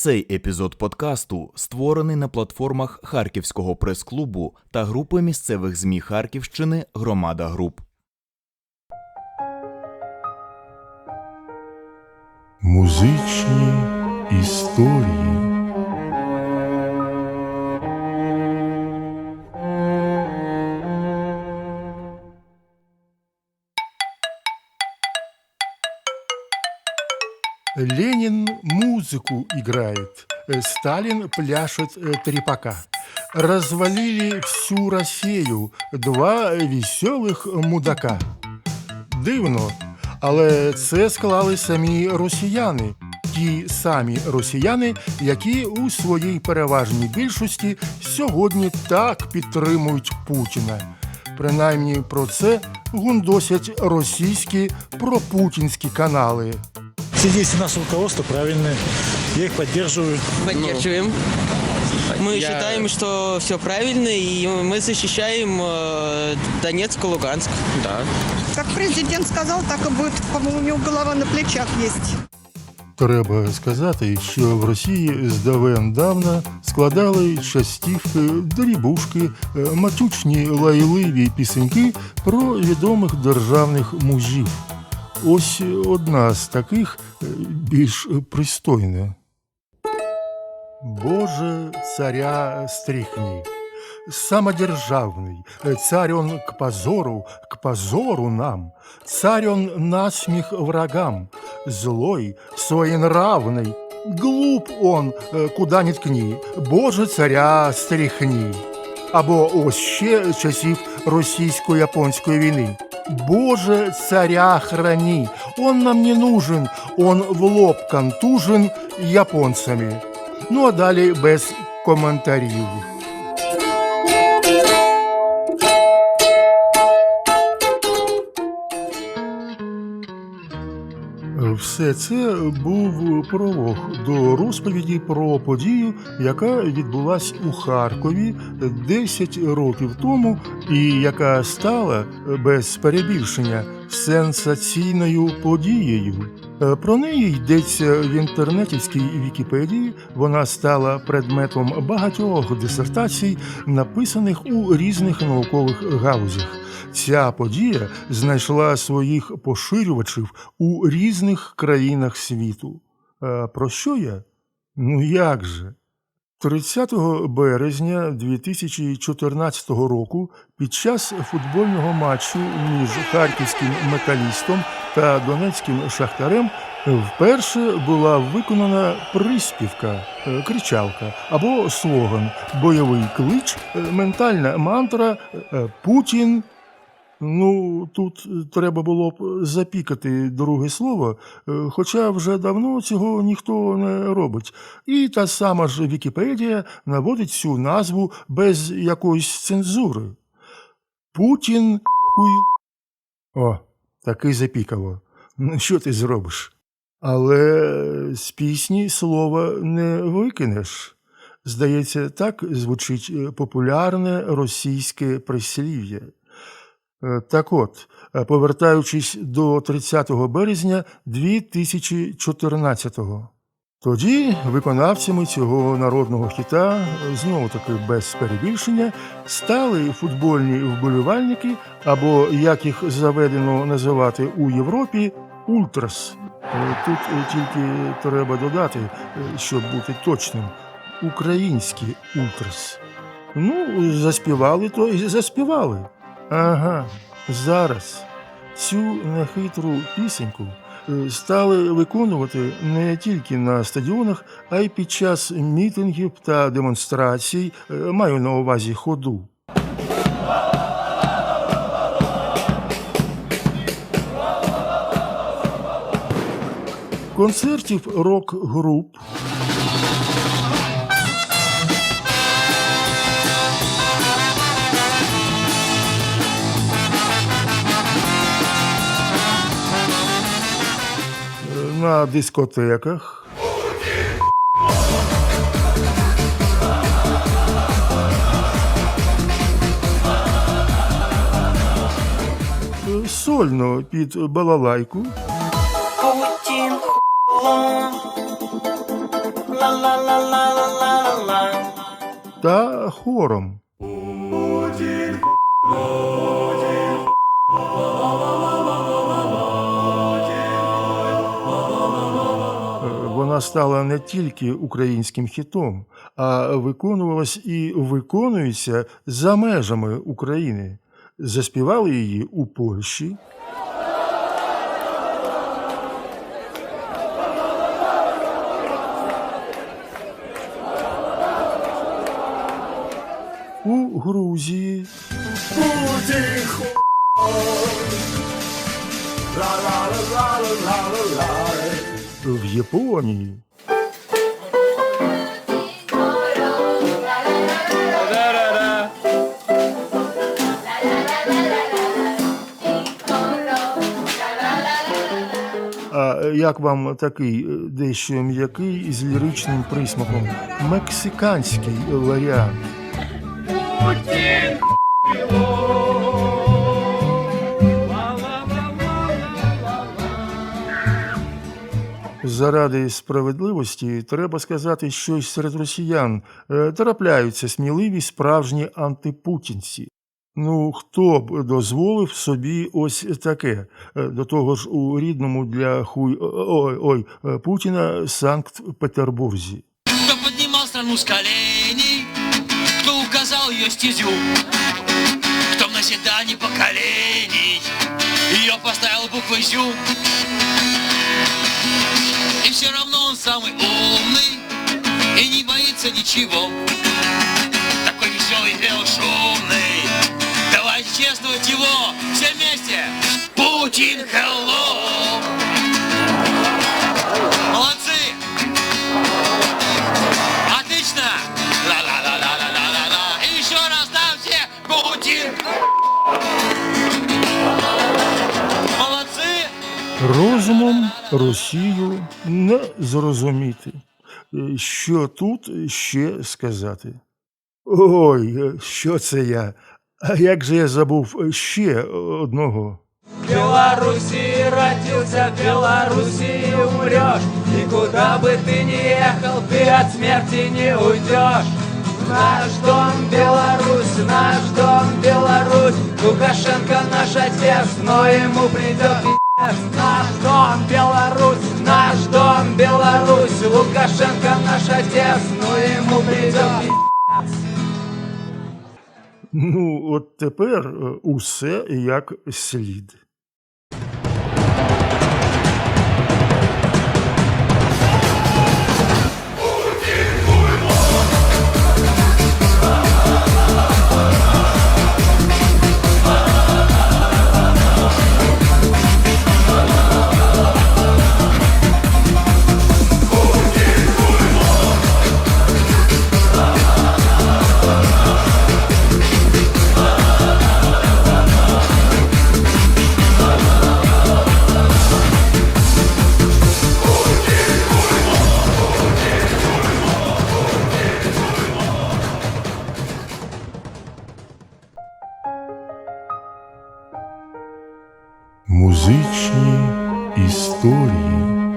Цей епізод подкасту створений на платформах Харківського прес-клубу та групи місцевих ЗМІ Харківщини Громада Груп. Музичні історії. Ленин музыку играет, э, Сталин пляшет э, трепака. Развалили всю Россию два веселих мудака. Дивно, але це склали самі росіяни, ті самі росіяни, які у своїй переважній більшості сьогодні так підтримують Путіна. Принаймні про це гундосять російські пропутінські канали. Все действия нашего руководства правильные. Я их поддерживаю. Поддерживаем. Мы я- считаем, что все правильно, и мы защищаем э, Донецк и Луганск. Да. Как президент сказал, так и будет. По-моему, у него голова на плечах есть. Треба сказати, що в Росії здавен давна складали частівки, дрібушки, е, матючні лайливі пісеньки про відомих державних мужів. Ось одна з таких е, більш пристойна. Боже, царя стряхни, самодержавный, э, царь он к позору, к позору нам, царь он насмех врагам, злой, своенравный, глуп он, э, куда ни ткни, Боже, царя стряхни. Або ось ще часів російсько-японської війни. Боже, царя храни, он нам не нужен, он в лоб контужен японцями. Ну а далі без коментарів. Все це був пролог до розповіді про подію, яка відбулась у Харкові 10 років тому, і яка стала без перебільшення сенсаційною подією. Е, Про неї йдеться в інтернетівській Вікіпедії. Вона стала предметом багатьох дисертацій, написаних у різних наукових галузях. Ця подія знайшла своїх поширювачів у різних країнах світу. А про що я? Ну як же? 30 березня 2014 року під час футбольного матчу між харківським металістом та донецьким шахтарем вперше була виконана приспівка, е, кричалка або слоган, бойовий клич, е, ментальна мантра е, Путін. Ну, тут е, треба було б запікати друге слово, е, хоча вже давно цього ніхто не робить. І та сама ж Вікіпедія наводить цю назву без якоїсь цензури. Путін хуй. О, таки запікало. Ну, що ти зробиш? Але з пісні слова не викинеш. Здається, так звучить е, популярне російське прислів'я. Е, Так от, е, повертаючись до 30 березня 2014-го. Тоді виконавцями цього народного хіта, знову таки без перебільшення, стали футбольні вболівальники, або як їх заведено називати у Європі, ультрас. Е, Тут е, тільки треба додати, е, щоб бути точним, українські ультрас. Ну, заспівали то і заспівали. Ага, зараз цю нехитру пісеньку е, стали виконувати не тільки на стадіонах, а й під час мітингів та демонстрацій, е, маю на увазі ходу. Концертів рок-груп е, на дискотеках. Сольно під балалайку. Та хором. Стала не тільки українським хітом, а виконувалась і виконується за межами України. Заспівали її у Польщі, у Грузії, в Японії. А як вам такий е, дещо м'який з ліричним присмаком? Мексиканський варіант. Заради справедливості треба сказати, що серед росіян е, трапляються сміливі справжні антипутінці. Ну, хто б дозволив собі ось таке, Е, до того ж у рідному для хуй ой, ой е, Путіна Санкт-Петербурзі. Кто поднимал страну с коленей, кто указал ее стезю, кто в наседании поколений ее поставил буквой «зю». И все равно он самый умный и не боится ничего. Такой веселый и шумный. Давайте чествовать его все вместе. Путин, hello! Росію не зрозуміти. Е, Що тут ще сказати? Ой, е, що це я? А як же я забув ще одного? В Беларуси родился, в Беларуси умрешь И куда бы ты ни ехал, ты от смерти не уйдешь Наш дом Беларусь, наш дом Беларусь Лукашенко наш отец, но ему придет пи***ц наш дом Беларусь, наш дом Беларусь Лукашенко наш отец, но ему придет Ну, от тепер е, усе як слід. Музичні історії.